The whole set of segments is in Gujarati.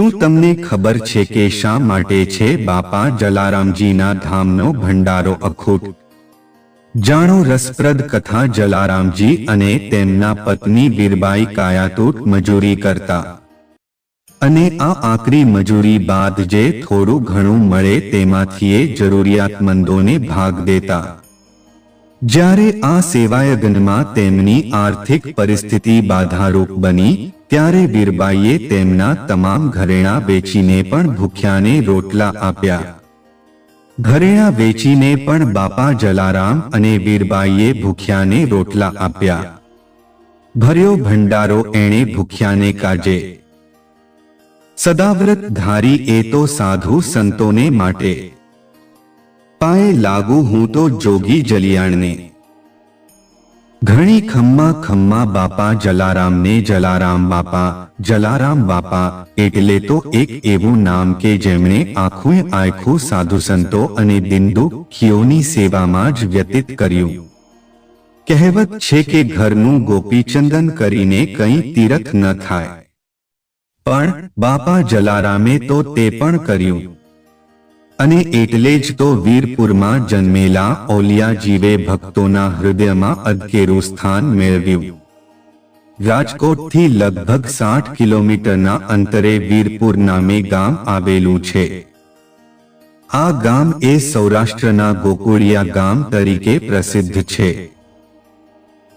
શું તમને ખબર છે કે શા માટે છે બાપા જલારામજીના ધામનો ભંડારો અખૂટ? જાણો રસપ્રદ કથા જલારામજી અને તેમના પત્ની બીરબાઈ કાયાતૂટ મજૂરી કરતા. અને આ આકરી મજૂરી બાદ જે થોડું ઘણું મળે તેમાંથી એ જરૂરિયાતમંદોને ભાગ દેતા. જ્યારે આ સેવાયજ્ઞમાં તેમની આર્થિક પરિસ્થિતિ બાધારૂપ બની ત્યારે વીરબાઈએ તેમના તમામ ઘરેણા વેચીને પણ ભૂખ્યાને રોટલા આપ્યા. ઘરેણા વેચીને પણ બાપા જલારામ અને વીરબાઈએ ભૂખ્યાને રોટલા આપ્યા. ભર્યો ભંડારો એણે ભૂખ્યાને કાજે. સદાવ્રત ધારી એ તો સાધુ સંતોને માટે. પાએ લાગુ હું તો જોગી જલિયાણને. ઘણી ખમ્મા ખમ્મા બાપા જલારામને જલારામ બાપા જલારામ બાપા, એટલે તો એક એવું નામ કે જેમણે આખું આખું સાધુ સંતો અને દિનદુખીઓની સેવામાં જ વ્યતીત કર્યું. કહેવત છે કે ઘરનું ગોપીચંદન કરીને કંઈ તીરથ ન થાય. પણ બાપા જલારામે તો તે પણ કર્યું. અને એટલે જ તો વીરપુરમાં જન્મેલા ઓલિયાજીવે ભક્તોના હૃદયમાં અદકેરું સ્થાન મેળવ્યું. રાજકોટથી લગભગ સાઠ કિલોમીટરના અંતરે વીરપુર નામે ગામ આવેલું છે. આ ગામ એ સૌરાષ્ટ્રના ગોકુળિયા ગામ તરીકે પ્રસિદ્ધ છે.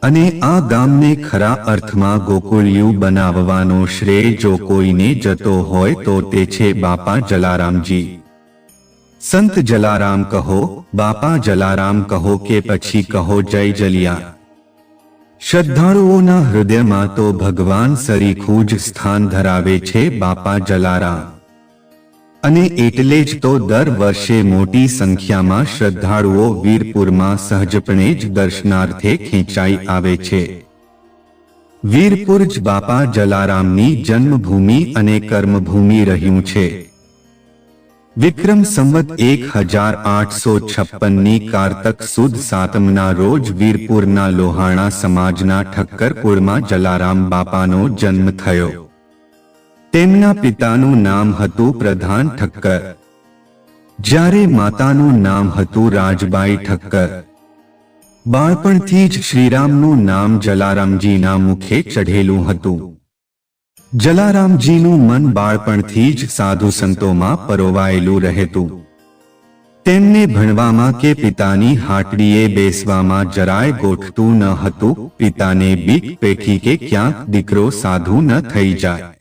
અને આ ગામને ખરા અર્થમાં ગોકુળિયું બનાવવાનો શ્રેય જો કોઈને જતો હોય તો તે છે બાપા જલારામજી. સંત જલારામ કહો, બાપા જલારામ કહો કે પછી કહો જય જલિયા. શ્રદ્ધાળુઓના હૃદયમાં તો ભગવાન સરીખું જ સ્થાન ધરાવે છે બાપા જલારામ. અને એટલે જ તો દર વર્ષે મોટી સંખ્યામાં શ્રદ્ધાળુઓ વીરપુરમાં સહજપણે જ દર્શનાર્થે ખેંચાઈ આવે છે. વીરપુર જ બાપા જલારામની જન્મભૂમિ અને કર્મભૂમિ રહ્યું છે. વિક્રમ સંવત એક હજાર આઠસો છપ્પનની કારતક સુદ સાતમના રોજ વીરપુરના લોહાણા સમાજના ઠક્કરપુરમાં જલારામ બાપાનો જન્મ થયો. તેમના પિતાનું નામ હતું પ્રધાન ઠક્કર. જ્યારે માતાનું નામ હતું રાજબાઈ ઠક્કર. બાળપણથી જ શ્રીરામનું નામ જલારામજીના મુખે ચઢેલું હતું. જલારામજીનું મન બાળપણથી જ સાધુ સંતોમાં પરોવાયેલું રહેતું. તેમને ભણવામાં કે પિતાની હાટડીએ બેસવામાં જરાય ગોઠતું ન હતું, પિતાને બીક પેઠી કે ક્યાંક દીકરો સાધુ ન થઈ જાય.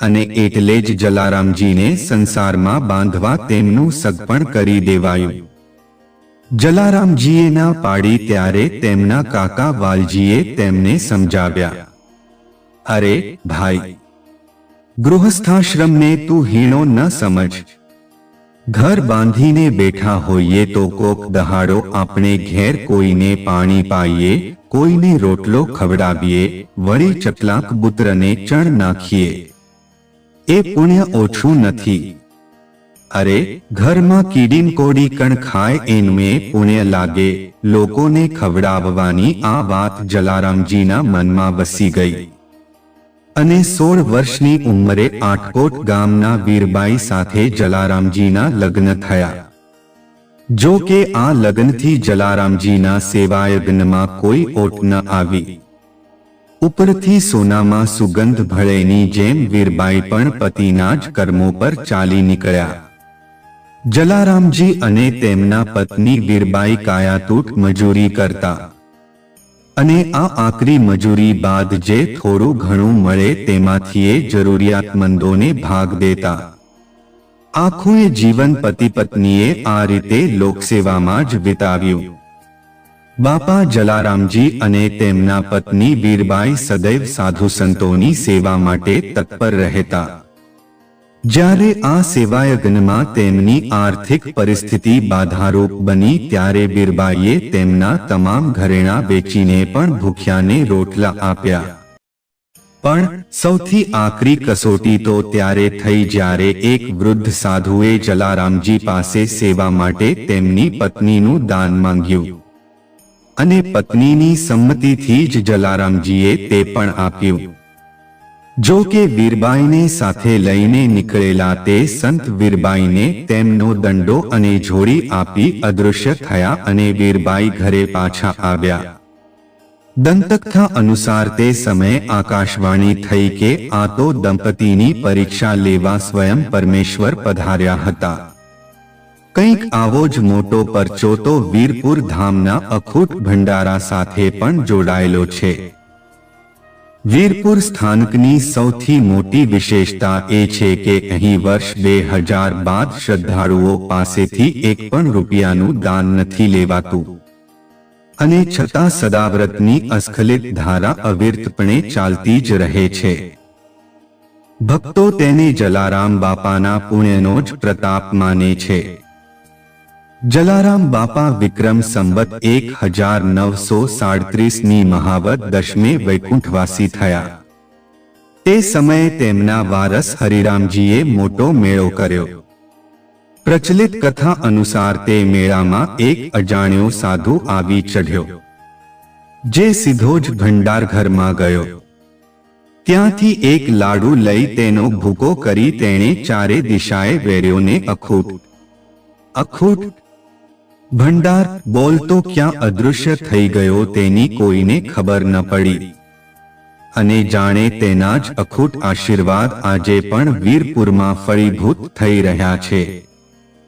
અને એટલે જ જલારામજીને સંસારમાં બાંધવા તેમનું સગપણ કરી દેવાયું. જલારામજીએ ના પાડી ત્યારે તેમના કાકા વાલજીએ તેમને સમજાવ્યા. અરે ભાઈ ગૃહસ્થાશ્રમને તું હીણો ન સમજ. ઘર બાંધીને બેઠા હોઈએ તો કોક દહાડો આપણે ઘેર કોઈને પાણી પાઈએ, કોઈને રોટલો ખવડાવીએ, વળી ચકલાક બુદ્રને ચણ નાખીએ. એ પુણ્ય ઓછું નથી. અરે, ઘરમાં કીડીન કોડી કણ ખાય એનમે પુણ્ય લાગે, લોકોને ખવડાવવાની આ વાત જલારામજીના મનમાં વસી ગઈ. અને સોળ વર્ષની ઉંમરે આટકોટ ગામના વીરબાઈ સાથે જલારામજીના લગ્ન થયા. જો કે આ લગ્નથી જલારામજીના સેવાયજ્ઞમાં કોઈ ઓટ ન આવી. ઉપરથી સોનામાં સુગંધ ભળેની જેમ વીરબાઈ પણ પતિના જ કર્મો પર ચાલી નીકળ્યા. જલારામજી અને તેમના પત્ની વીરબાઈ કાયાતૂટ મજૂરી કરતા. અને આ આકરી મજૂરી બાદ જે થોડું ઘણું મળે તેમાંથી એ જરૂરિયાતમંદોને ભાગ દેતા. આખું એ જીવન પતિ પત્નીએ આ રીતે લોકસેવામાં જ વિતાવ્યું. બાપા જલારામજી અને તેમના પત્ની વીરબાઈ સદૈવ સાધુ સંતોની સેવા માટે તત્પર રહેતા. જ્યારે આ સેવાયજ્ઞમાં તેમની આર્થિક પરિસ્થિતિ બાધારૂપ બની, ત્યારે બીરબાઈએ તેમના તમામ ઘરેણા વેચીને પણ ભૂખ્યાને રોટલા આપ્યા. પણ સૌથી આકરી કસોટી તો ત્યારે થઈ જ્યારે એક વૃદ્ધ સાધુએ જલારામજી પાસે સેવા માટે તેમની પત્નીનું દાન માંગ્યું. અને પત્નીની સંમતિથી જ જલારામજીએ તે પણ આપ્યું. જો કે વીરબાઈને સાથે લઈને નીકળેલા તે સંત વીરબાઈને તેમનો દંડો અને જોડી આપી અદૃશ્ય થયા અને વીરબાઈ ઘરે પાછા આવ્યા. દંતકથા અનુસાર તે સમયે આકાશવાણી થઈ કે આ તો દંપતીની પરીક્ષા લેવા સ્વયં પરમેશ્વર પધાર્યા હતા. કંઈક આવો જ મોટો પરચો તો વીરપુર ધામના અખૂટ ભંડારા સાથે પણ જોડાયેલો છે. વીરપુર સ્થાનકની સૌથી મોટી વિશેષતા એ છે કે અહીં વર્ષ બે હજાર બાદ શ્રદ્ધાળુઓ પાસેથી એક પણ રૂપિયાનું દાન નથી લેવાતું. અને છતાં સદાવ્રતની અસ્ખલિત ધારા અવિરતપણે ચાલતી જ રહે છે. ભક્તો તેને જલારામ બાપાના પુણ્યનો જ પ્રતાપ માને છે. જલારામ બાપા વિક્રમ સંવત એક હજાર નવસો સાડત્રીસની મહાવત દશમે વૈકુંઠવાસી થયા. તે સમયે તેમના વારસ હરિરામજીએ મોટો મેળો કર્યો. પ્રચલિત કથા અનુસાર તે મેળામાં એક અજાણ્યો સાધુ આવી ચઢ્યો. જે સીધો જ ભંડાર ઘરમાં ગયો. ત્યાંથી એક લાડુ લઈ તેનો ભૂકો કરી તેણે ચારે દિશાએ વેર્યોને અખૂટ. અખૂટ ભંડાર બોલતો ક્યાં અદૃશ્ય થઈ ગયો તેની કોઈને ખબર ન પડી. અને જાણે તેના જ અખૂટ આશીર્વાદ આજે પણ વીરપુરમાં ફળીભૂત થઈ રહ્યા છે.